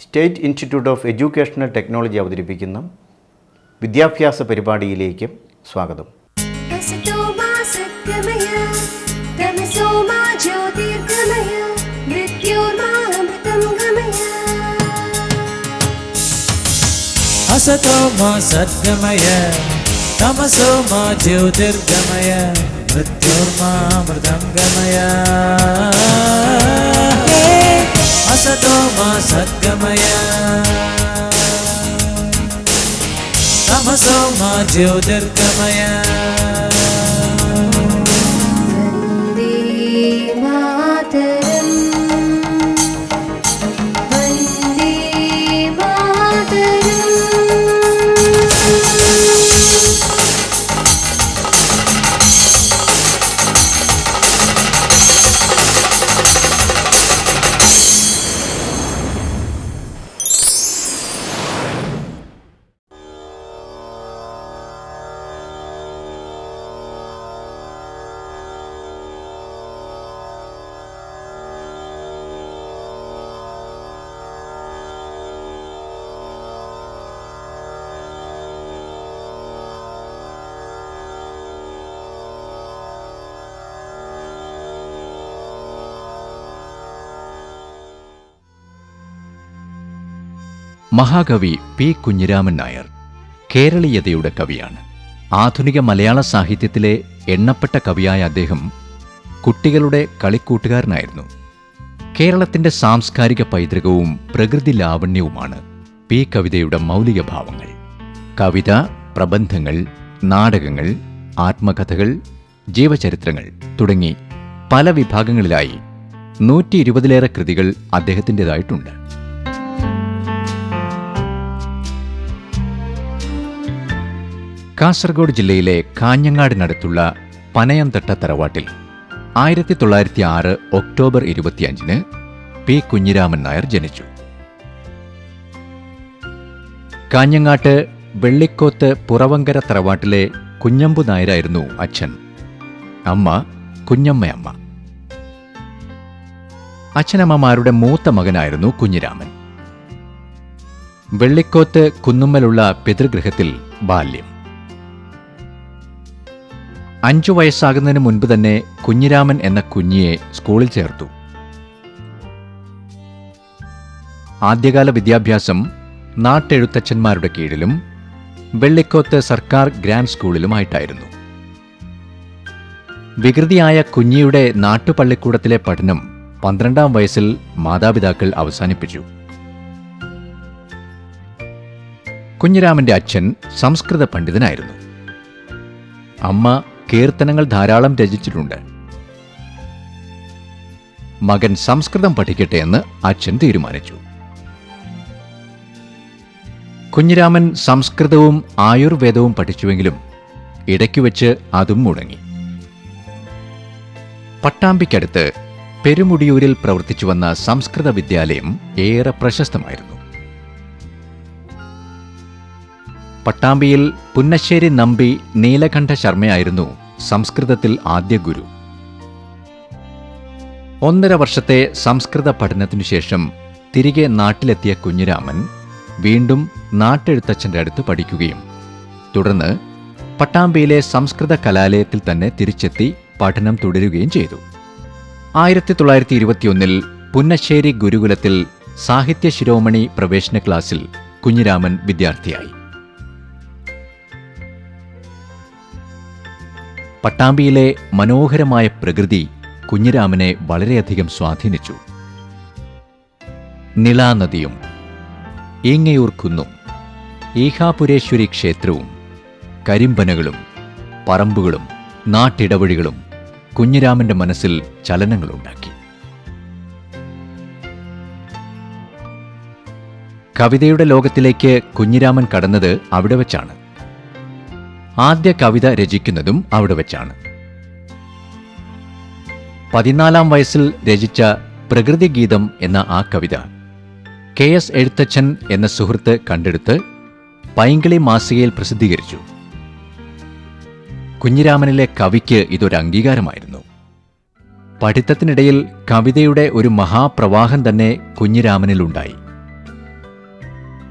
state institute of educational technology അവതരിപ്പിക്കുന്ന വിദ്യാഭ്യാസ പരിപാടിയിലേക്ക് സ്വാഗതം असतो मा सद्गमय तमसो मा ज्योतिर्गमय मृत्योर्मामृतं गमय असतो मा सद्गमय జ్యోతిర్గమయ నమ సోమా జ్యోతిర్గమయా മഹാകവി പി കുഞ്ഞിരാമൻ നായർ കേരളീയതയുടെ കവിയാണ്. ആധുനിക മലയാള സാഹിത്യത്തിലെ എണ്ണപ്പെട്ട കവിയായ അദ്ദേഹം കുട്ടികളുടെ കളിക്കൂട്ടുകാരനായിരുന്നു. കേരളത്തിന്റെ സാംസ്കാരിക പൈതൃകവും പ്രകൃതി ലാവണ്യവുമാണ് പി കവിതയുടെ മൗലിക ഭാവങ്ങൾ. കവിത പ്രബന്ധങ്ങൾ നാടകങ്ങൾ ആത്മകഥകൾ ജീവചരിത്രങ്ങൾ തുടങ്ങി പല വിഭാഗങ്ങളിലായി നൂറ്റി ഇരുപതിലേറെ കൃതികൾ അദ്ദേഹത്തിന്റെതായിട്ടുണ്ട്. കാസർഗോഡ് ജില്ലയിലെ കാഞ്ഞങ്ങാടിനടുത്തുള്ള പനയംതട്ട തറവാട്ടിൽ ആയിരത്തി തൊള്ളായിരത്തി ആറ് ഒക്ടോബർ ഇരുപത്തിയഞ്ചിന് പി. കുഞ്ഞിരാമൻ നായർ ജനിച്ചു. കാഞ്ഞങ്ങാട്ട് വെള്ളിക്കോത്ത് പുറവങ്കര തറവാട്ടിലെ കുഞ്ഞമ്പു നായരായിരുന്നു അച്ഛൻ. അമ്മ കുഞ്ഞമ്മയമ്മ. അച്ഛനമ്മമാരുടെ മൂത്ത മകനായിരുന്നു കുഞ്ഞിരാമൻ. വെള്ളിക്കോത്ത് കുന്നുമ്മലുള്ള പിതൃഗൃഹത്തിൽ ബാല്യം. അഞ്ചു വയസ്സാകുന്നതിന് മുൻപ് തന്നെ കുഞ്ഞിരാമൻ എന്ന കുഞ്ഞിയെ സ്കൂളിൽ ചേർത്തു. ആദ്യകാല വിദ്യാഭ്യാസം നാട്ടെഴുത്തച്ഛന്മാരുടെ കീഴിലും വെള്ളിക്കോത്ത് സർക്കാർ ഗ്രാൻഡ് സ്കൂളിലുമായിട്ടായിരുന്നു. വികൃതിയായ കുഞ്ഞിയുടെ നാട്ടുപള്ളിക്കൂടത്തിലെ പഠനം പന്ത്രണ്ടാം വയസ്സിൽ മാതാപിതാക്കൾ അവസാനിപ്പിച്ചു. കുഞ്ഞിരാമന്റെ അച്ഛൻ സംസ്കൃത പണ്ഡിതനായിരുന്നു. അമ്മ കീർത്തനങ്ങൾ ധാരാളം രചിച്ചിട്ടുണ്ട്. മകൻ സംസ്കൃതം പഠിക്കട്ടെ എന്ന് അച്ഛൻ തീരുമാനിച്ചു. കുഞ്ഞിരാമൻ സംസ്കൃതവും ആയുർവേദവും പഠിച്ചുവെങ്കിലും ഇടയ്ക്ക് വെച്ച് അതും മുടങ്ങി. പട്ടാമ്പിക്കടുത്ത് പെരുമുടിയൂരിൽ പ്രവർത്തിച്ചു വന്ന സംസ്കൃത വിദ്യാലയം ഏറെ പ്രശസ്തമായിരുന്നു. പട്ടാമ്പിയിൽ പുന്നശ്ശേരി നമ്പി നീലകണ്ഠ ശർമ്മയായിരുന്നു സംസ്കൃതത്തിൽ ആദ്യ ഗുരു. ഒന്നര വർഷത്തെ സംസ്കൃത പഠനത്തിനു ശേഷം തിരികെ നാട്ടിലെത്തിയ കുഞ്ഞിരാമൻ വീണ്ടും നാട്ടെഴുത്തച്ഛന്റെ അടുത്ത് പഠിക്കുകയും തുടർന്ന് പട്ടാമ്പിയിലെ സംസ്കൃത കലാലയത്തിൽ തന്നെ തിരിച്ചെത്തി പഠനം തുടരുകയും ചെയ്തു. ആയിരത്തി തൊള്ളായിരത്തി ഇരുപത്തിയൊന്നിൽ പുന്നശ്ശേരി ഗുരുകുലത്തിൽ സാഹിത്യ ശിരോമണി പ്രവേശന ക്ലാസ്സിൽ കുഞ്ഞിരാമൻ വിദ്യാർത്ഥിയായി. പട്ടാമ്പിയിലെ മനോഹരമായ പ്രകൃതി കുഞ്ഞിരാമനെ വളരെയധികം സ്വാധീനിച്ചു. നിളാനദിയും ഈങ്ങയൂർ കുന്നും ഈഹാപുരേശ്വരി ക്ഷേത്രവും കരിമ്പനകളും പറമ്പുകളും നാട്ടിടവഴികളും കുഞ്ഞിരാമന്റെ മനസ്സിൽ ചലനങ്ങളുണ്ടാക്കി. കവിതയുടെ ലോകത്തിലേക്ക് കുഞ്ഞിരാമൻ കടന്നത് അവിടെ വച്ചാണ്. ആദ്യ കവിത രചിക്കുന്നതും അവിടെ വെച്ചാണ്. പതിനാലാം വയസ്സിൽ രചിച്ച പ്രകൃതിഗീതം എന്ന ആ കവിത കെ എസ് എഴുത്തച്ഛൻ എന്ന സുഹൃത്ത് കണ്ടെടുത്ത് പൈങ്കിളി മാസികയിൽ പ്രസിദ്ധീകരിച്ചു. കുഞ്ഞിരാമനിലെ കവിക്ക് ഇതൊരു അംഗീകാരമായിരുന്നു. പഠിത്തത്തിനിടയിൽ കവിതയുടെ ഒരു മഹാപ്രവാഹം തന്നെ കുഞ്ഞിരാമനിലുണ്ടായി.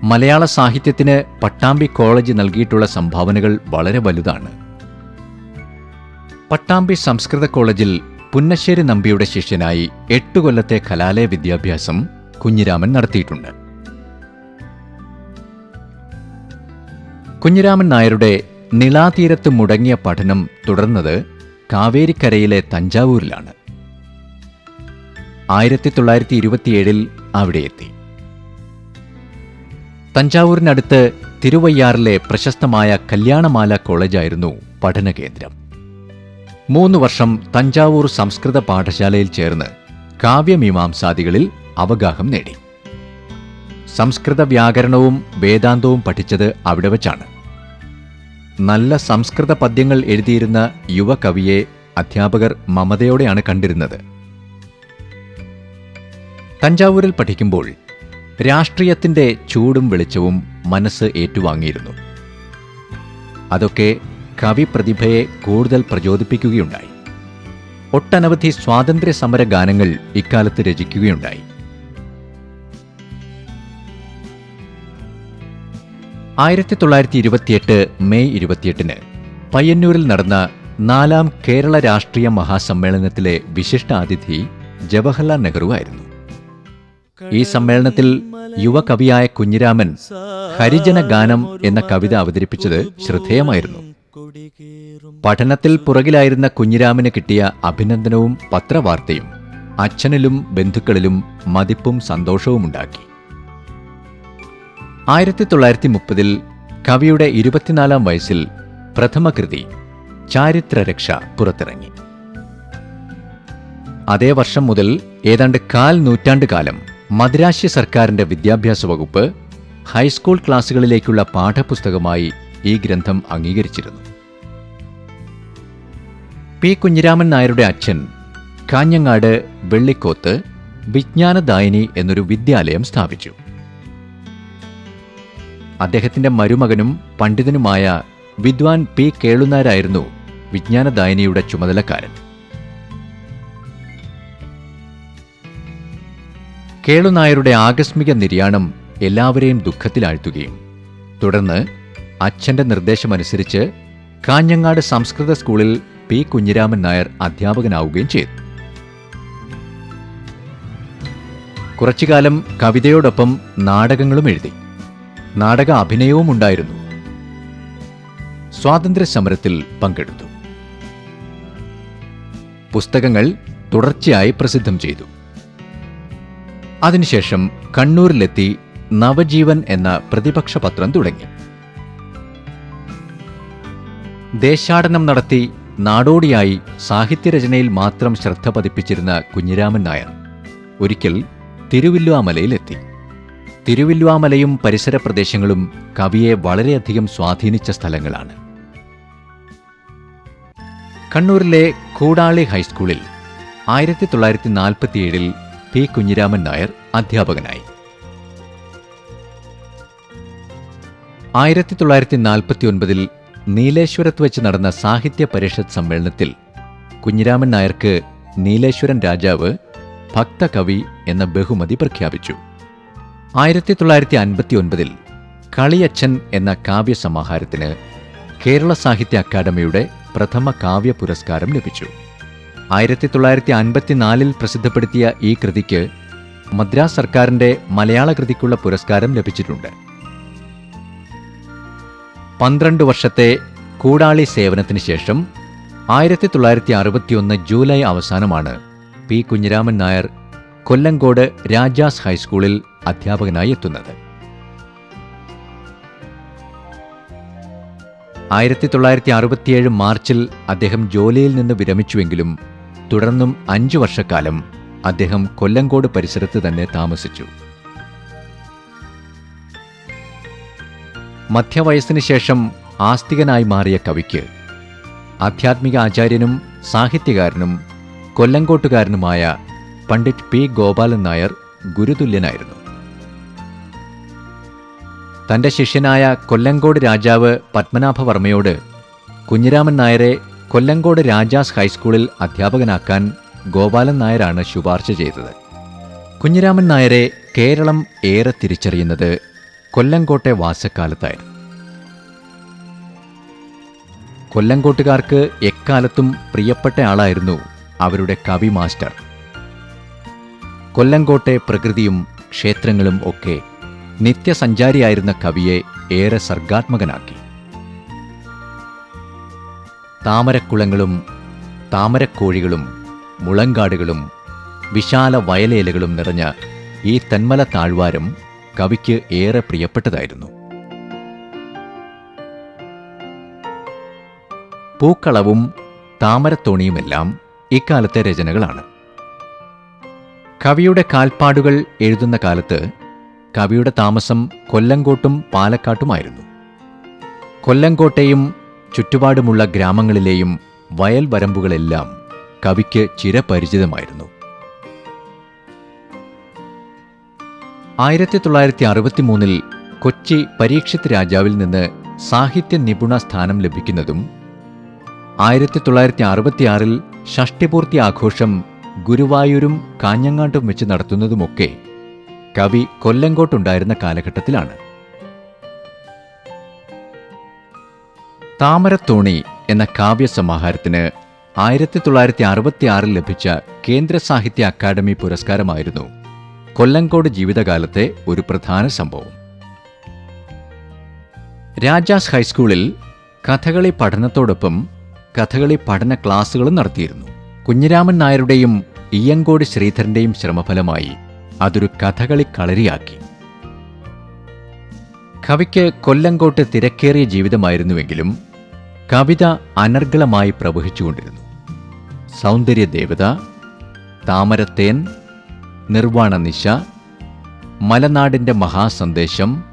മലയാള സാഹിത്യത്തിന് പട്ടാമ്പി കോളേജ് നൽകിയിട്ടുള്ള സംഭാവനകൾ വളരെ വലുതാണ്. പട്ടാമ്പി സംസ്കൃത കോളേജിൽ പുന്നശ്ശേരി നമ്പിയുടെ ശിഷ്യനായി എട്ടു കൊല്ലത്തെ കലാലയ വിദ്യാഭ്യാസം കുഞ്ഞിരാമൻ നടത്തിയിട്ടുണ്ട്. കുഞ്ഞിരാമൻ നായരുടെ നിളാതീരത്ത് മുടങ്ങിയ പഠനം തുടർന്നത് കാവേരിക്കരയിലെ തഞ്ചാവൂരിലാണ്. ആയിരത്തി തൊള്ളായിരത്തി ഇരുപത്തിയേഴിൽ അവിടെ എത്തി. തഞ്ചാവൂരിനടുത്ത് തിരുവയ്യാറിലെ പ്രശസ്തമായ കല്യാണമാല കോളേജായിരുന്നു പഠനകേന്ദ്രം. മൂന്ന് വർഷം തഞ്ചാവൂർ സംസ്കൃത പാഠശാലയിൽ ചേർന്ന് കാവ്യമീമാംസാദികളിൽ അവഗാഹം നേടി. സംസ്കൃത വ്യാകരണവും വേദാന്തവും പഠിച്ചത് അവിടെ വച്ചാണ്. നല്ല സംസ്കൃത പദ്യങ്ങൾ എഴുതിയിരുന്ന യുവകവിയെ അധ്യാപകർ മമതയോടെയാണ് കണ്ടിരുന്നത്. തഞ്ചാവൂരിൽ പഠിക്കുമ്പോൾ രാഷ്ട്രീയത്തിന്റെ ചൂടും വെളിച്ചവും മനസ്സ് ഏറ്റുവാങ്ങിയിരുന്നു. അതൊക്കെ കവി പ്രതിഭയെ കൂടുതൽ പ്രചോദിപ്പിക്കുകയുണ്ടായി. ഒട്ടനവധി സ്വാതന്ത്ര്യ സമര ഗാനങ്ങൾ ഇക്കാലത്ത് രചിക്കുകയുണ്ടായി. ആയിരത്തി തൊള്ളായിരത്തി ഇരുപത്തിയെട്ട് മെയ് ഇരുപത്തിയെട്ടിന് പയ്യന്നൂരിൽ നടന്ന നാലാം കേരള രാഷ്ട്രീയ മഹാസമ്മേളനത്തിലെ വിശിഷ്ടാതിഥി ജവഹർലാൽ നെഹ്റു ആയിരുന്നു ഈ സമ്മേളനത്തിൽ യുവകവിയായ കുഞ്ഞിരാമൻ ഹരിജന ഗാനം എന്ന കവിത അവതരിപ്പിച്ചത് ശ്രദ്ധേയമായിരുന്നു. പഠനത്തിൽ പുറകിലായിരുന്ന കുഞ്ഞിരാമന് കിട്ടിയ അഭിനന്ദനവും പത്രവാർത്തയും അച്ഛനിലും ബന്ധുക്കളിലും മതിപ്പും സന്തോഷവുമുണ്ടാക്കി ആയിരത്തി തൊള്ളായിരത്തി മുപ്പതിൽ കവിയുടെ ഇരുപത്തിനാലാം വയസ്സിൽ പ്രഥമ കൃതി ചാരിത്രരക്ഷ പുറത്തിറങ്ങി. അതേ വർഷം മുതൽ ഏതാണ്ട് കാൽ നൂറ്റാണ്ട് കാലം മദ്രാശി സർക്കാരിന്റെ വിദ്യാഭ്യാസ വകുപ്പ് ഹൈസ്കൂൾ ക്ലാസുകളിലേക്കുള്ള പാഠപുസ്തകമായി ഈ ഗ്രന്ഥം അംഗീകരിച്ചിരുന്നു. പി. കുഞ്ഞിരാമൻ നായരുടെ അച്ഛൻ കാഞ്ഞങ്ങാട് വെള്ളിക്കോത്ത് വിജ്ഞാനദായിനി എന്നൊരു വിദ്യാലയം സ്ഥാപിച്ചു. അദ്ദേഹത്തിന്റെ മരുമകനും പണ്ഡിതനുമായ വിദ്വാൻ പി. കേളുനാരായിരുന്നു വിജ്ഞാനദായിനിയുടെ ചുമതലക്കാരൻ. കേളുനായരുടെ ആകസ്മിക നിര്യാണം എല്ലാവരെയും ദുഃഖത്തിലാഴ്ത്തുകയും തുടർന്ന് അച്ഛന്റെ നിർദ്ദേശമനുസരിച്ച് കാഞ്ഞങ്ങാട് സംസ്കൃത സ്കൂളിൽ പി കുഞ്ഞിരാമൻ നായർ അധ്യാപകനാവുകയും ചെയ്തു. കുറച്ചുകാലം കവിതയോടൊപ്പം നാടകങ്ങളും എഴുതി. നാടക അഭിനയവും ഉണ്ടായിരുന്നു. സ്വാതന്ത്ര്യ സമരത്തിൽ പങ്കെടുത്തു. പുസ്തകങ്ങൾ തുടർച്ചയായി പ്രസിദ്ധം ചെയ്തു. അതിനുശേഷം കണ്ണൂരിലെത്തി നവജീവൻ എന്ന പ്രതിപക്ഷ പത്രം തുടങ്ങി. ദേശാടനം നടത്തി നാടോടിയായി സാഹിത്യരചനയിൽ മാത്രം ശ്രദ്ധ പതിപ്പിച്ചിരുന്ന കുഞ്ഞിരാമൻ നായർ ഒരിക്കൽ തിരുവില്ലുവാമലയിലെത്തി തിരുവില്ലുവാമലയും പരിസര പ്രദേശങ്ങളും കവിയെ വളരെയധികം സ്വാധീനിച്ച സ്ഥലങ്ങളാണ്. കണ്ണൂരിലെ കൂടാളി ഹൈസ്കൂളിൽ ആയിരത്തി തൊള്ളായിരത്തി നാൽപ്പത്തിയേഴിൽ പി കുഞ്ഞിരാമൻ നായർ അധ്യാപകനായി. ആയിരത്തി തൊള്ളായിരത്തി നാൽപ്പത്തി ഒൻപതിൽ നീലേശ്വരത്ത് വെച്ച് നടന്ന സാഹിത്യ പരിഷത്ത് സമ്മേളനത്തിൽ കുഞ്ഞിരാമൻ നായർക്ക് നീലേശ്വരൻ രാജാവ് ഭക്തകവി എന്ന ബഹുമതി പ്രഖ്യാപിച്ചു. ആയിരത്തി തൊള്ളായിരത്തി അൻപത്തി ഒൻപതിൽ കളിയച്ഛൻ എന്ന കാവ്യസമാഹാരത്തിന് കേരള സാഹിത്യ അക്കാദമിയുടെ പ്രഥമ കാവ്യ പുരസ്കാരം ലഭിച്ചു. ആയിരത്തി തൊള്ളായിരത്തി അൻപത്തിനാലിൽ പ്രസിദ്ധപ്പെടുത്തിയ ഈ കൃതിക്ക് മദ്രാസ് സർക്കാരിന്റെ മലയാള കൃതിക്കുള്ള പുരസ്കാരം ലഭിച്ചിട്ടുണ്ട്. പന്ത്രണ്ട് വർഷത്തെ കൂടാളി സേവനത്തിന് ശേഷം ആയിരത്തി തൊള്ളായിരത്തി അറുപത്തിയൊന്ന് ജൂലൈ അവസാനമാണ് പി കുഞ്ഞിരാമൻ നായർ കൊല്ലങ്കോട് രാജാസ് ഹൈസ്കൂളിൽ അധ്യാപകനായി എത്തുന്നത്. ആയിരത്തി തൊള്ളായിരത്തി അറുപത്തിയേഴ് മാർച്ചിൽ അദ്ദേഹം ജോലിയിൽ നിന്ന് വിരമിച്ചുവെങ്കിലും തുടർന്നും അഞ്ചു വർഷക്കാലം അദ്ദേഹം കൊല്ലങ്കോട് പരിസരത്ത് തന്നെ താമസിച്ചു. മധ്യവയസ്സിന് ശേഷം ആസ്തികനായി മാറിയ കവിക്ക് ആധ്യാത്മിക ആചാര്യനും സാഹിത്യകാരനും കൊല്ലങ്കോട്ടുകാരനുമായ പണ്ഡിറ്റ് പി. ഗോപാലൻ നായർ ഗുരുതുല്യനായിരുന്നു. തന്റെ ശിഷ്യനായ കൊല്ലങ്കോട് രാജാവ് പത്മനാഭവർമ്മയോട് കുഞ്ഞിരാമൻ നായരെ കൊല്ലങ്കോട് രാജാസ് ഹൈസ്കൂളിൽ അധ്യാപകനാക്കാൻ ഗോപാലൻ നായരാണ് ശുപാർശ ചെയ്തത്. കുഞ്ഞിരാമൻ നായരെ കേരളം ഏറെ തിരിച്ചറിയുന്നത് കൊല്ലങ്കോട്ടെ വാസക്കാലത്തായിരുന്നു. കൊല്ലങ്കോട്ടുകാർക്ക് എക്കാലത്തും പ്രിയപ്പെട്ട ആളായിരുന്നു അവരുടെ കവി മാസ്റ്റർ. കൊല്ലങ്കോട്ടെ പ്രകൃതിയും ക്ഷേത്രങ്ങളും ഒക്കെ നിത്യസഞ്ചാരിയായിരുന്ന കവിയെ ഏറെ സർഗാത്മകനാക്കി. താമരക്കുളങ്ങളും താമരക്കോഴികളും മുളങ്കാടുകളും വിശാല വയലേലകളും നിറഞ്ഞ ഈ തന്മല താഴ്വാരം കവിക്ക് ഏറെ പ്രിയപ്പെട്ടതായിരുന്നു. പൂക്കളവും താമരത്തോണിയുമെല്ലാം ഇക്കാലത്തെ രചനകളാണ്. കവിയുടെ കാൽപ്പാടുകൾ എഴുതുന്ന കാലത്ത് കവിയുടെ താമസം കൊല്ലങ്കോട്ടും പാലക്കാട്ടുമായിരുന്നു. കൊല്ലങ്കോട്ടെയും ചുറ്റുപാടുമുള്ള ഗ്രാമങ്ങളിലെയും വയൽ വരമ്പുകളെല്ലാം കവിക്ക് ചിരപരിചിതമായിരുന്നു. ആയിരത്തി തൊള്ളായിരത്തി അറുപത്തി മൂന്നിൽ കൊച്ചി പരീക്ഷിത് രാജാവിൽ നിന്ന് സാഹിത്യ നിപുണ സ്ഥാനം ലഭിക്കുന്നതും ആയിരത്തി തൊള്ളായിരത്തി അറുപത്തിയാറിൽ ഷഷ്ടിപൂർത്തി ആഘോഷം ഗുരുവായൂരും കാഞ്ഞങ്ങാട്ടും വെച്ച് നടത്തുന്നതുമൊക്കെ കവി കൊല്ലങ്കോട്ടുണ്ടായിരുന്ന കാലഘട്ടത്തിലാണ്. താമരത്തോണി എന്ന കാവ്യസമാഹാരത്തിന് ആയിരത്തി തൊള്ളായിരത്തി അറുപത്തിയാറിൽ ലഭിച്ച കേന്ദ്ര സാഹിത്യ അക്കാദമി പുരസ്കാരമായിരുന്നു കൊല്ലങ്കോട് ജീവിതകാലത്തെ ഒരു പ്രധാന സംഭവം. രാജാസ് ഹൈസ്കൂളിൽ കഥകളി പഠനത്തോടൊപ്പം കഥകളി പഠന ക്ലാസ്സുകളും നടത്തിയിരുന്നു. കുഞ്ഞിരാമൻ നായരുടെയും ഇയ്യങ്കോട് ശ്രീധരന്റെയും ശ്രമഫലമായി അതൊരു കഥകളി കളരിയാക്കി. കവിക്ക് കൊല്ലങ്കോട്ട് തിരക്കേറിയ ജീവിതമായിരുന്നുവെങ്കിലും കവിത അനർഗളമായി പ്രവഹിച്ചുകൊണ്ടിരുന്നു. സൗന്ദര്യ ദേവത താമരത്തേൻ നിർവാണ നിശ മലനാടിന്റെ മഹാസന്ദേശം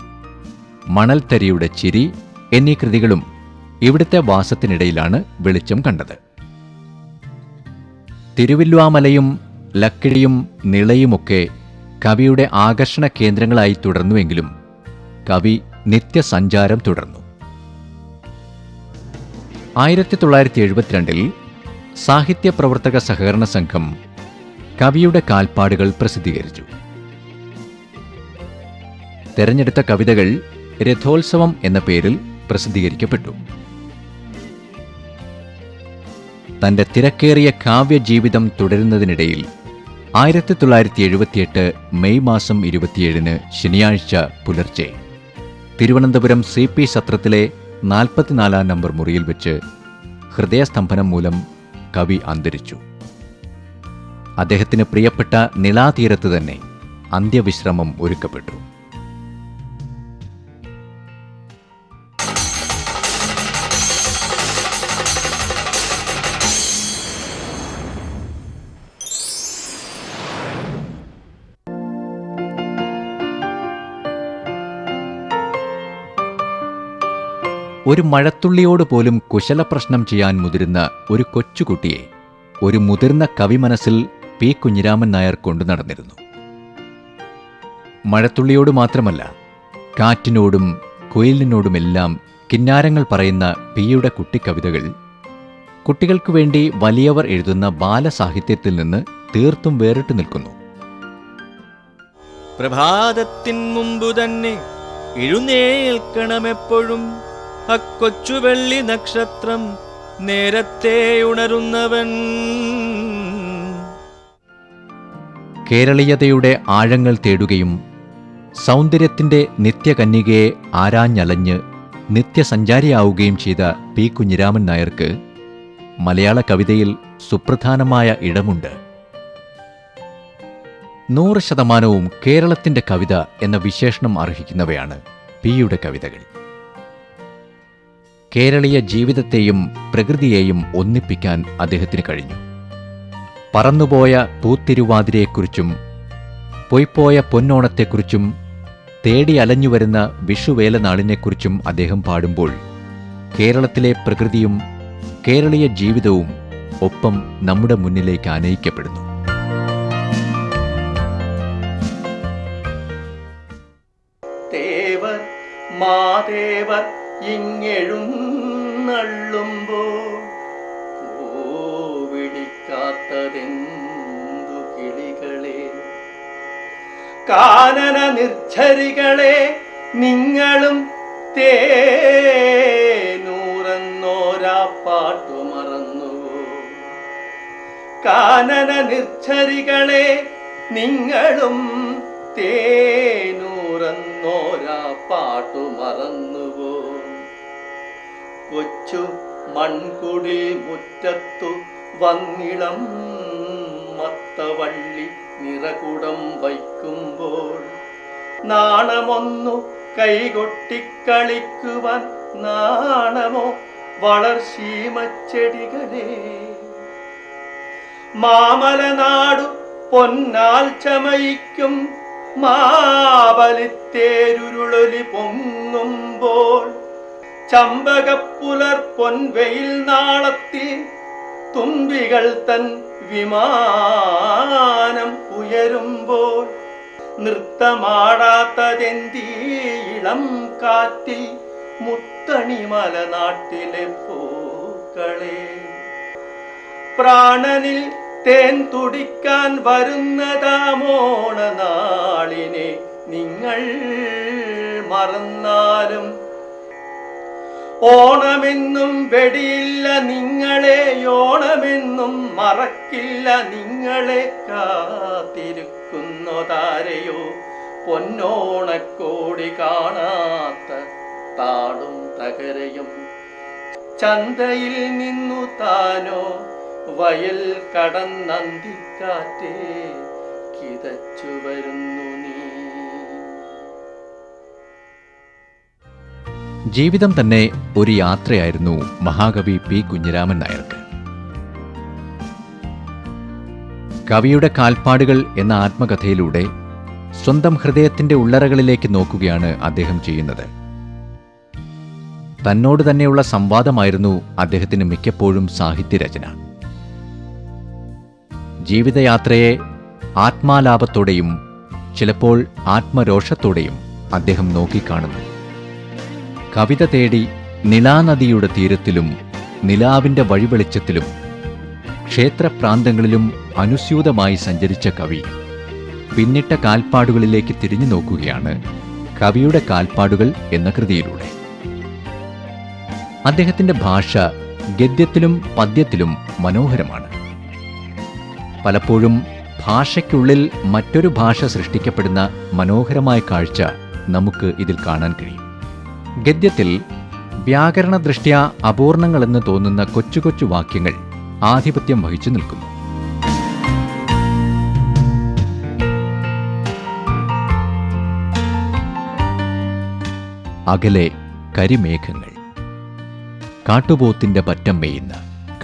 മണൽത്തരിയുടെ ചിരി എന്നീ കൃതികളും ഇവിടുത്തെ വാസത്തിനിടയിലാണ് വെളിച്ചം കണ്ടത്. തിരുവില്വാമലയും ലക്കിടിയും നിളയുമൊക്കെ കവിയുടെ ആകർഷണ കേന്ദ്രങ്ങളായി തുടർന്നുവെങ്കിലും കവി നിത്യസഞ്ചാരം തുടർന്നു. ആയിരത്തി തൊള്ളായിരത്തി എഴുപത്തിരണ്ടിൽ സാഹിത്യ പ്രവർത്തക സഹകരണ സംഘം കവിയുടെ കാൽപ്പാടുകൾ പ്രസിദ്ധീകരിച്ചു. തെരഞ്ഞെടുത്ത കവിതകൾ രഥോത്സവം എന്ന പേരിൽ പ്രസിദ്ധീകരിക്കപ്പെട്ടു. തന്റെ തിരക്കേറിയ കാവ്യജീവിതം തുടരുന്നതിനിടയിൽ ആയിരത്തി തൊള്ളായിരത്തി എഴുപത്തിയെട്ട് മെയ് മാസം ഇരുപത്തിയേഴിന് ശനിയാഴ്ച പുലർച്ചെ തിരുവനന്തപുരം സി പി സത്രത്തിലെ നാൽപ്പത്തിനാലാം നമ്പർ മുറിയിൽ വെച്ച് ഹൃദയസ്തംഭനം മൂലം കവി അന്തരിച്ചു. അദ്ദേഹത്തിന് പ്രിയപ്പെട്ട നിളാതീരത്ത് തന്നെ അന്ത്യവിശ്രമം ഒരുക്കപ്പെട്ടു. ഒരു മഴത്തുള്ളിയോട് പോലും കുശലപ്രശ്നം ചെയ്യാൻ മുതിരുന്ന ഒരു കൊച്ചുകുട്ടിയെ ഒരു മുതിർന്ന കവി മനസ്സിൽ പി കുഞ്ഞിരാമൻ നായർ കൊണ്ടു നടന്നിരുന്നു. മഴത്തുള്ളിയോട് മാത്രമല്ല കാറ്റിനോടും കുയിലിനോടുമെല്ലാം കിന്നാരങ്ങൾ പറയുന്ന പിയുടെ കുട്ടിക്കവിതകൾ കുട്ടികൾക്കു വേണ്ടി വലിയവർ എഴുതുന്ന ബാലസാഹിത്യത്തിൽ നിന്ന് തീർത്തും വേറിട്ട് നിൽക്കുന്നു. പ്രഭാതത്തിൻ മുമ്പ് തന്നെ എഴുന്നേൽക്കണമെപ്പോഴും അക്കൊച്ചു വെള്ളി നക്ഷത്രം നേരത്തെ ഉണരുന്നവൻ. കേരളീയതയുടെ ആഴങ്ങൾ തേടുകയും സൗന്ദര്യത്തിന്റെ നിത്യകന്യകയെ ആരാഞ്ഞലഞ്ഞ് നിത്യസഞ്ചാരിയാവുകയും ചെയ്ത പി കുഞ്ഞിരാമൻ നായർക്ക് മലയാള കവിതയിൽ സുപ്രധാനമായ ഇടമുണ്ട്. നൂറ് ശതമാനവും കേരളത്തിന്റെ കവിത എന്ന വിശേഷണം അർഹിക്കുന്നവയാണ് പിയുടെ കവിതകൾ. കേരളീയ ജീവിതത്തെയും പ്രകൃതിയെയും ഒന്നിപ്പിക്കാൻ അദ്ദേഹത്തിന് കഴിഞ്ഞു. പറന്നുപോയ പൂത്തിരുവാതിരയെക്കുറിച്ചും പൊയ്പോയ പൊന്നോണത്തെക്കുറിച്ചും തേടി അലഞ്ഞുവരുന്ന വിഷുവേലനാളിനെക്കുറിച്ചും അദ്ദേഹം പാടുമ്പോൾ കേരളത്തിലെ പ്രകൃതിയും കേരളീയ ജീവിതവും ഒപ്പം നമ്മുടെ മുന്നിലേക്ക് ആനയിക്കപ്പെടുന്നു. ഇങ്ങെഴും ഇങ്ങെഴുന്നള്ളുമ്പോൾ വിളിക്കാത്തതെന്തു കിളികളെ? കാനന നിർച്ചരികളെ നിങ്ങളും തേനൂറന്നോരാ പാട്ടു മറന്നു. കാനന നിർച്ചരികളെ നിങ്ങളും തേനൂറന്നോരാ പാട്ടു മറന്നുവോ കൊച്ചു മൺകുടി മുറ്റത്തു വന്നിളം മത്തവള്ളി നിറകുടം വയ്ക്കുമ്പോൾ നാണമൊന്നു കൈകൊട്ടിക്കളിക്കുവാൻ നാണമോ വളർശീമച്ചെടികളെ? മാമലനാടു പൊന്നാൽ ചമയിക്കും മാവലിത്തേരുരുളൊലി പൊങ്ങുമ്പോൾ ചമ്പകപ്പുലർ പൊൻവെയിൽ നാളത്തിൽ തുമ്പികൾ തൻ വിമാനം ഉയരുമ്പോൾ നൃത്തമാടാത്തതെന്തീ ഇളം കാറ്റിൽ മുത്തണിമല നാട്ടിലെ പൂക്കളെ. പ്രാണനിൽ തേൻ തുടിക്കാൻ വരുന്നതാമോണ നാളിനെ നിങ്ങൾ മറന്നാലും ഓണമെന്നും വെടിയില്ല നിങ്ങളെ ഓണമെന്നും മറക്കില്ല നിങ്ങളെ കാത്തിരിക്കുന്നതാരെയോ പൊന്നോണക്കോടി കാണാത്ത താടും തകരയും. ചന്തയിൽ നിന്നു താനോ വയൽ കടന്നന്തിക്കാറ്റേ. കിതച്ചു ജീവിതം തന്നെ ഒരു യാത്രയായിരുന്നു മഹാകവി പി കുഞ്ഞിരാമൻ നായർക്ക്. കവിയുടെ കാൽപ്പാടുകൾ എന്ന ആത്മകഥയിലൂടെ സ്വന്തം ഹൃദയത്തിന്റെ ഉള്ളറകളിലേക്ക് നോക്കുകയാണ് അദ്ദേഹം ചെയ്യുന്നത്. തന്നോട് തന്നെയുള്ള സംവാദമായിരുന്നു അദ്ദേഹത്തിന് മിക്കപ്പോഴും സാഹിത്യരചന. ജീവിതയാത്രയെ ആത്മാലാപത്തോടെയും ചിലപ്പോൾ ആത്മരോഷത്തോടെയും അദ്ദേഹം നോക്കിക്കാണുന്നു. കവിത തേടി നിലാനദിയുടെ തീരത്തിലും നിലാവിന്റെ വഴിവെളിച്ചത്തിലും ക്ഷേത്രപ്രാന്തങ്ങളിലും അനുസ്യൂതമായി സഞ്ചരിച്ച കവി പിന്നിട്ട കാൽപ്പാടുകളിലേക്ക് തിരിഞ്ഞു നോക്കുകയാണ് കവിയുടെ കാൽപ്പാടുകൾ എന്ന കൃതിയിലൂടെ. അദ്ദേഹത്തിന്റെ ഭാഷ ഗദ്യത്തിലും പദ്യത്തിലും മനോഹരമാണ്. പലപ്പോഴും ഭാഷയ്ക്കുള്ളിൽ മറ്റൊരു ഭാഷ സൃഷ്ടിക്കപ്പെടുന്ന മനോഹരമായ കാഴ്ച നമുക്ക് ഇതിൽ കാണാൻ കഴിയും. ഗദ്യത്തിൽ വ്യാകരണ ദൃഷ്ട്യാ അപൂർണങ്ങളെന്ന് തോന്നുന്ന കൊച്ചു കൊച്ചു വാക്യങ്ങൾ ആധിപത്യം വഹിച്ചു നിൽക്കുന്നു. അകലെ കരിമേഘങ്ങൾ. കാട്ടുപോത്തിന്റെ പറ്റം മേയുന്ന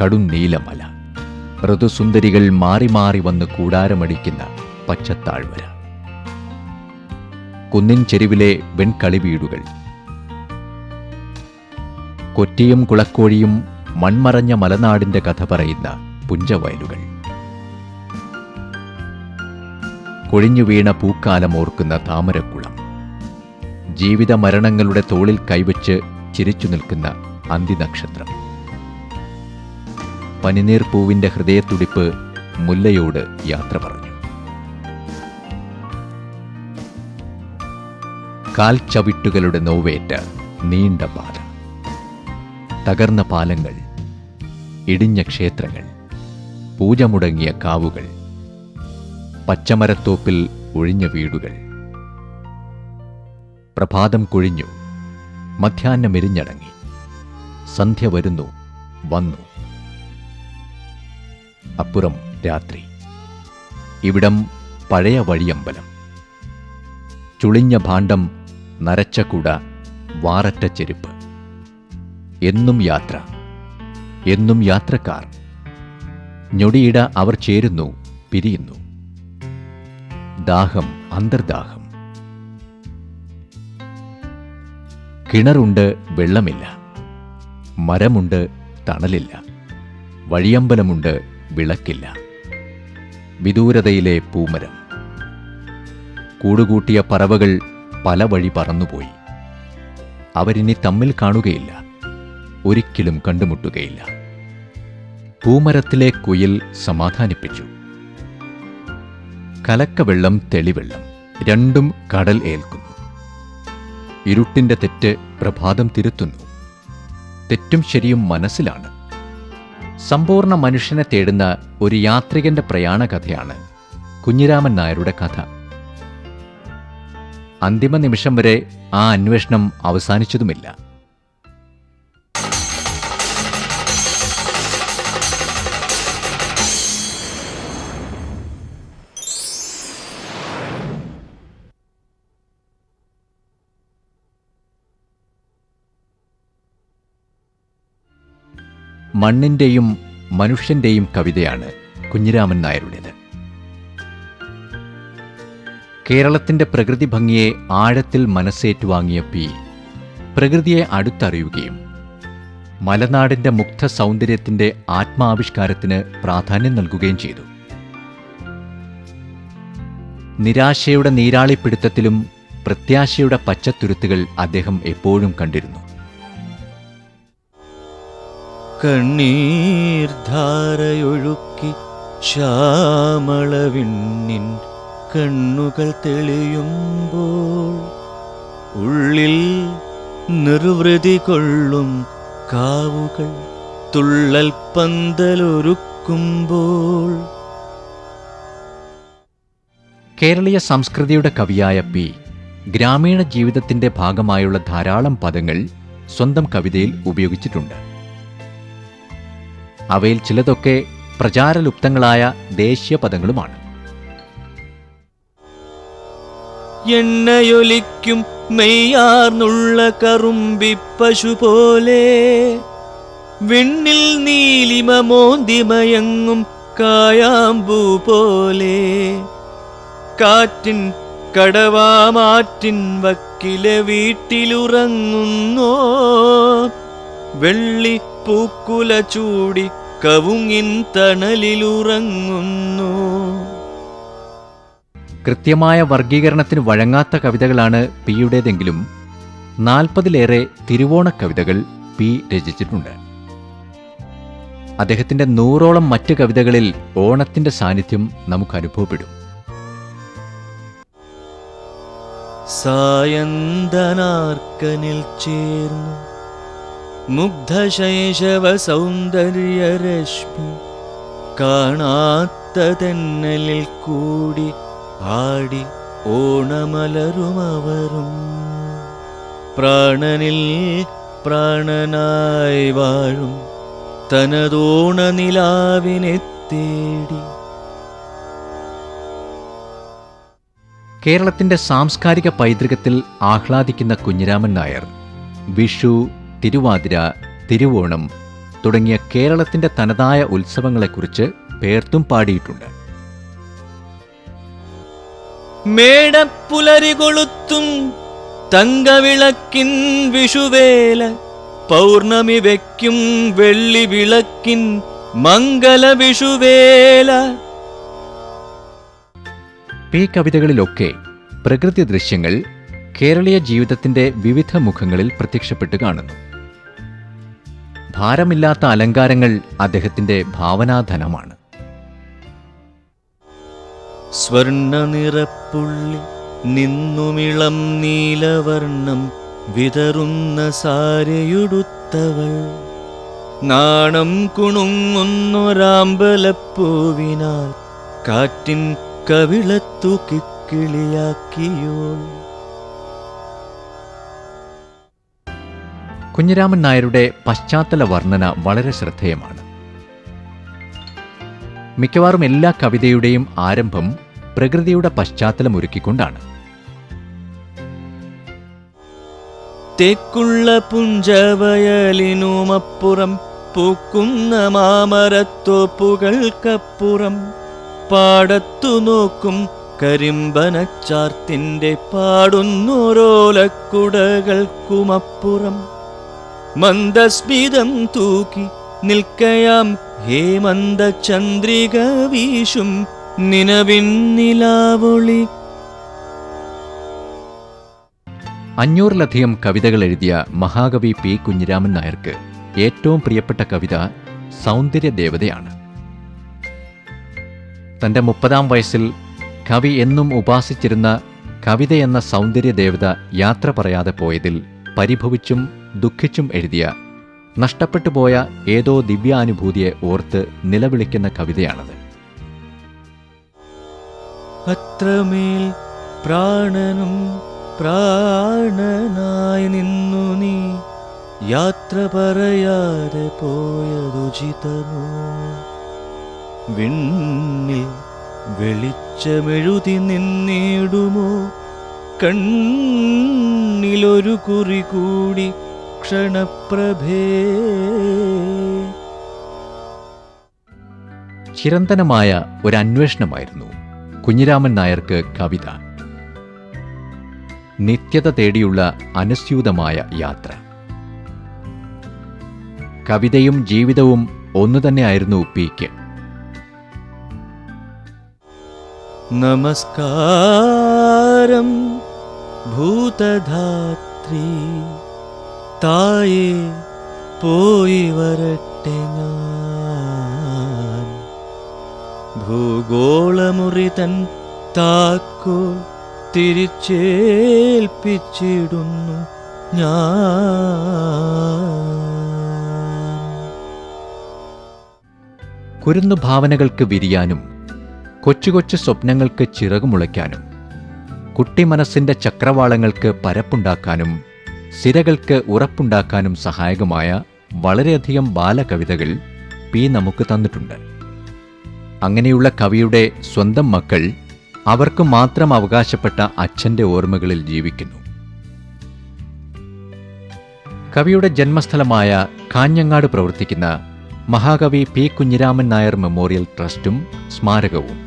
കടും നീലമല. ഋതുസുന്ദരികൾ മാറി മാറി വന്ന് കൂടാരമടിക്കുന്ന പച്ചത്താഴ്വര. കുന്നിൻ ചെരുവിലെ വെൺകളി വീടുകൾ കൊറ്റിയും കുളക്കോഴിയും മൺമറഞ്ഞ മലനാടിന്റെ കഥ പറയുന്ന പുഞ്ചവയലുകൾ. കൊഴിഞ്ഞു വീണ പൂക്കാലം ഓർക്കുന്ന താമരക്കുളം. ജീവിത മരണങ്ങളുടെ തോളിൽ കൈവച്ച് ചിരിച്ചു നിൽക്കുന്ന അന്തിനക്ഷത്രം. പനിനീർ പൂവിന്റെ ഹൃദയത്തുടിപ്പ് മുല്ലയോട് യാത്ര പറഞ്ഞു. കാൽ ചവിട്ടുകളുടെ നോവേറ്റ നീണ്ട പാത. തകർന്ന പാലങ്ങൾ ഇടിഞ്ഞ ക്ഷേത്രങ്ങൾ പൂജ മുടങ്ങിയ കാവുകൾ പച്ചമരത്തോപ്പിൽ ഒഴിഞ്ഞ വീടുകൾ. പ്രഭാതം കൊഴിഞ്ഞു മധ്യാഹ്നം എരിഞ്ഞടങ്ങി. സന്ധ്യ വരുന്നു വന്നു. അപ്പുറം രാത്രി. ഇവിടം പഴയ വഴിയമ്പലം. ചുളിഞ്ഞ ഭാണ്ഡം നരച്ച കുട വാററ്റ ചെരുപ്പ്. എന്നും യാത്ര എന്നും യാത്രക്കാർ ഞൊടിയിട അവർ ചേരുന്നു പിരിയുന്നു. ദാഹം അന്തർദാഹം. കിണറുണ്ട് വെള്ളമില്ല. മരമുണ്ട് തണലില്ല. വഴിയമ്പലമുണ്ട് വിളക്കില്ല. വിദൂരതയിലെ പൂമരം. കൂടുകൂട്ടിയ പറവകൾ പല വഴി പറന്നുപോയി. അവരിനി തമ്മിൽ കാണുകയില്ല. ഒരിക്കലും കണ്ടുമുട്ടുകയില്ല. പൂമരത്തിലെ കുയിൽ സമാധാനിപ്പിച്ചു. കലക്കവെള്ളം തെളിവെള്ളം രണ്ടും കടൽ ഏൽക്കുന്നു. ഇരുട്ടിന്റെ തെറ്റ് പ്രഭാതം തിരുത്തുന്നു. തെറ്റും ശരിയും മനസ്സിലാണ്. സമ്പൂർണ മനുഷ്യനെ തേടുന്ന ഒരു യാത്രികന്റെ പ്രയാണകഥയാണ് കുഞ്ഞിരാമൻ നായരുടെ കഥ. അന്തിമ നിമിഷം വരെ ആ അന്വേഷണം അവസാനിച്ചതുമില്ല. മണ്ണിന്റെയും മനുഷ്യന്റെയും കവിതയാണ് കുഞ്ഞിരാമൻ നായരുടേത്. കേരളത്തിന്റെ പ്രകൃതി ഭംഗിയെ ആഴത്തിൽ മനസ്സേറ്റുവാങ്ങിയ പി. പ്രകൃതിയെ അടുത്തറിയുകയും മലനാടിന്റെ മുഗ്ധ സൗന്ദര്യത്തിന്റെ ആത്മാവിഷ്കാരത്തിന് പ്രാധാന്യം നൽകുകയും ചെയ്തു. നിരാശയുടെ നീരാളിപ്പിടുത്തത്തിലും പ്രത്യാശയുടെ പച്ചത്തുരുത്തുകൾ അദ്ദേഹം എപ്പോഴും കണ്ടിരുന്നു. കണ്ണീർ ധാരയൊഴുക്കി ശ്യാമളവിണ്ണിൻ കണ്ണുകൾ തെളിയുമ്പോൾ ഉള്ളിൽ നിർവൃതി കൊള്ളും കാവുകൾ തുള്ളൽ പന്തലൊരുക്കുമ്പോൾ. കേരളീയ സംസ്കൃതിയുടെ കവിയായ പി. ഗ്രാമീണ ജീവിതത്തിന്റെ ഭാഗമായുള്ള ധാരാളം പദങ്ങൾ സ്വന്തം കവിതയിൽ ഉപയോഗിച്ചിട്ടുണ്ട്. അവയിൽ ചിലതൊക്കെ പ്രചാരലുപ്തങ്ങളായ ദേശീയ പദങ്ങളുമാണ് എണ്ണയൊലിക്കും മെയ്യാർന്നുള്ള കറുമ്പി പശു പോലെ വെണ്ണിൽ നീലിമ മോന്തിമയങ്ങും കായാമ്പൂ പോലെ കാറ്റിൻ കടവാമാറ്റിൻ വക്കിലെ വീട്ടിലുറങ്ങുന്നോ വെള്ളി പൂക്കുല ചൂടി കവുങ്ങിൻ തണലിലുറങ്ങുന്നു. കൃത്യമായ വർഗീകരണത്തിന് വഴങ്ങാത്ത കവിതകളാണ് പിയുടേതെങ്കിലും നാൽപ്പതിലേറെ തിരുവോണ കവിതകൾ പി രചിച്ചിട്ടുണ്ട്. അദ്ദേഹത്തിന്റെ നൂറോളം മറ്റ് കവിതകളിൽ ഓണത്തിന്റെ സാന്നിധ്യം നമുക്ക് അനുഭവപ്പെടും. സായന്തനാർക്കനിൽ ചേർന്നു മുഗ്ധശൈശവ സൗന്ദര്യരശ്മി കാണാത്ത തെന്നലിൽ കൂടി ആടി ഓണമലരുമവരും. പ്രാണനിൽ പ്രാണനായി വാഴും തനതോണ നിലാവിനെ തേടി കേരളത്തിന്റെ സാംസ്കാരിക പൈതൃകത്തിൽ ആഹ്ലാദിക്കുന്ന കുഞ്ഞിരാമൻ നായർ വിഷു തിരുവാതിര തിരുവോണം തുടങ്ങിയ കേരളത്തിന്റെ തനതായ ഉത്സവങ്ങളെക്കുറിച്ച് പേർത്തും പാടിയിട്ടുണ്ട്. മേടപ്പുലരി കൊളുത്തും തങ്കവിളക്കിൻ വിഷുവേല പൗർണമി വെക്കും വെള്ളി വിളക്കിൻ മംഗല വിഷുവേല. പി കവിതകളിലൊക്കെ പ്രകൃതി ദൃശ്യങ്ങൾ കേരളീയ ജീവിതത്തിന്റെ വിവിധ മുഖങ്ങളിൽ പ്രത്യക്ഷപ്പെട്ട് കാണുന്നു. ഭാരമില്ലാത്ത അലങ്കാരങ്ങൾ അദ്ദേഹത്തിന്റെ ഭാവനാധനമാണ്. സ്വർണ നിറപ്പുള്ളി നിന്നുമിളം നീലവർണം വിതറുന്ന സാരയുടുത്തവൾ. നാണം കുണുങ്ങുന്നൊരാമ്പലപ്പൂവിനാൽ കാറ്റിൻ കവിളത്തു കിക്കിളിയാക്കിയോൾ കുഞ്ഞിരാമൻ നായരുടെ പശ്ചാത്തല വർണന വളരെ ശ്രദ്ധേയമാണ്. മിക്കവാറും എല്ലാ കവിതയുടെയും ആരംഭം പ്രകൃതിയുടെ പശ്ചാത്തലം ഒരുക്കിക്കൊണ്ടാണ്. തെക്കുള്ള പുഞ്ചവയലിനുമപ്പുറം പൂക്കുന്ന മാമരത്തോപ്പുകൾക്കപ്പുറം പാടത്തു നോക്കും കരിമ്പനച്ചാർത്തിന്റെ പാടുന്നോരോലക്കുടകൾക്കുമപ്പുറം. മന്ദസ്മിതം തൂക്കി നിൽക്കയാം ഹേമന്ത ചന്ദ്രിക വീശും നിലവിൻ നിലാവൊളി. അഞ്ഞൂറിലധികം കവിതകൾ എഴുതിയ മഹാകവി പി കുഞ്ഞിരാമൻ നായർക്ക് ഏറ്റവും പ്രിയപ്പെട്ട കവിത സൗന്ദര്യദേവതയാണ് തന്റെ മുപ്പതാം വയസ്സിൽ കവി എന്നും ഉപാസിച്ചിരുന്ന കവിത എന്ന സൗന്ദര്യദേവത യാത്ര പറയാതെ പോയതിൽ പരിഭവിച്ചും ദുഃഖിച്ചും എഴുതിയ നഷ്ടപ്പെട്ടു പോയ ഏതോ ദിവ്യാനുഭൂതിയെ ഓർത്ത് നിലവിളിക്കുന്ന കവിതയാണത്. അത്രമേൽ പ്രാണനും പ്രാണനായി നിന്നു നീ യാത്ര പറയാതെ പോയതുചിതമോ വിണ്ണിൽ വെളിച്ചമെഴുതി നിന്നിടുമോ? കണ്ണിലൊരു കുറി കൂടി ക്ഷണപ്രഭേ. ചിരന്തനമായ ഒരു അന്വേഷണമായിരുന്നു കുഞ്ഞിരാമൻ നായർക്ക് കവിത. നിത്യത തേടിയുള്ള അനുസ്യൂതമായ യാത്ര. കവിതയും ജീവിതവും ഒന്നു തന്നെയായിരുന്നു പിക്ക് നമസ്കാരം ഭൂതധാത്രി. തായേ പോയി വരട്ടെ ഞാൻ. ഭൂഗോളമുറി തൻ താക്കോ തിരിച്ചേൽപ്പിച്ചിടുന്നു ഞാൻ. കുരുന്നു ഭാവനകൾക്ക് വിരിയാനും കൊച്ചു കൊച്ചു സ്വപ്നങ്ങൾക്ക് ചിറകുമുളയ്ക്കാനും കുട്ടി മനസ്സിന്റെ ചക്രവാളങ്ങൾക്ക് പരപ്പുണ്ടാക്കാനും സിരകൾക്ക് ഉറപ്പുണ്ടാക്കാനും സഹായകമായ വളരെയധികം ബാലകവിതകൾ പി നമുക്ക് തന്നിട്ടുണ്ട്. അങ്ങനെയുള്ള കവിയുടെ സ്വന്തം മക്കൾ അവർക്ക് മാത്രം അവകാശപ്പെട്ട അച്ഛന്റെ ഓർമ്മകളിൽ ജീവിക്കുന്നു. കവിയുടെ ജന്മസ്ഥലമായ കാഞ്ഞങ്ങാട് പ്രവർത്തിക്കുന്ന മഹാകവി പി കുഞ്ഞിരാമൻ നായർ മെമ്മോറിയൽ ട്രസ്റ്റും സ്മാരകവും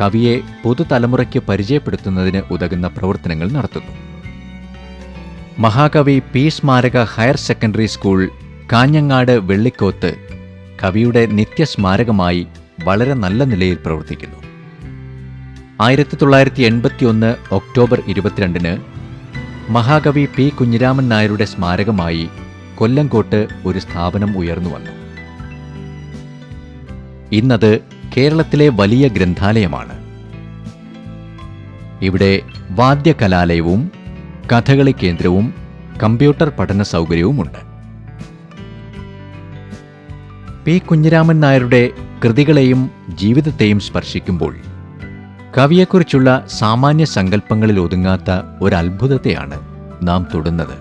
കവിയെ പുതുതലമുറയ്ക്ക് പരിചയപ്പെടുത്തുന്നതിന് ഉതകുന്ന പ്രവർത്തനങ്ങൾ നടത്തുന്നു. മഹാകവി പി സ്മാരക higher secondary school Kanhangad Vellikoth കവിയുടെ നിത്യസ്മാരകമായി വളരെ നല്ല നിലയിൽ പ്രവർത്തിക്കുന്നു. ആയിരത്തി തൊള്ളായിരത്തി എൺപത്തിയൊന്ന് ഒക്ടോബർ ഇരുപത്തിരണ്ടിന് മഹാകവി പി കുഞ്ഞിരാമൻ നായരുടെ സ്മാരകമായി കൊല്ലംകോട്ട് ഒരു സ്ഥാപനം ഉയർന്നു വന്നു. ഇന്നത് കേരളത്തിലെ വലിയ ഗ്രന്ഥാലയമാണ്. ഇവിടെ വാദ്യകലാലയവും കഥകളി കേന്ദ്രവും കമ്പ്യൂട്ടർ പഠന സൗകര്യവുമുണ്ട്. പി. കുഞ്ഞിരാമൻ നായരുടെ കൃതികളെയും ജീവിതത്തെയും സ്പർശിക്കുമ്പോൾ കവിയെക്കുറിച്ചുള്ള സാമാന്യ സങ്കല്പങ്ങളിൽ ഒതുങ്ങാത്ത ഒരു അത്ഭുതത്തെയാണ് നാം തൊടുന്നത്.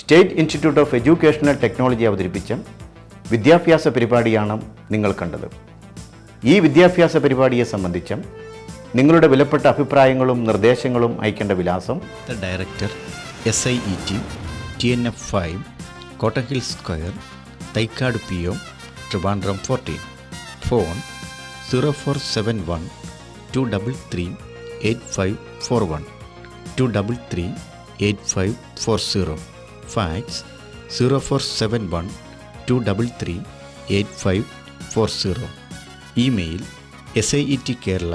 State institute of educational technology അവതരിപ്പിച്ച വിദ്യാഭ്യാസ പരിപാടിയാണ് നിങ്ങൾ കണ്ടത്. ഈ വിദ്യാഭ്യാസ പരിപാടിയെ സംബന്ധിച്ച് നിങ്ങളുടെ വിലപ്പെട്ട അഭിപ്രായങ്ങളും നിർദ്ദേശങ്ങളും അയക്കേണ്ട വിലാസം. Director S I E T T N F five Cotton Hill square Thycaud P O Trivandrum fourteen phone zero four seven one two double three eight five four one two double three eight five four zero fax zero four seven one two double three eight five four zero email S I E T Kerala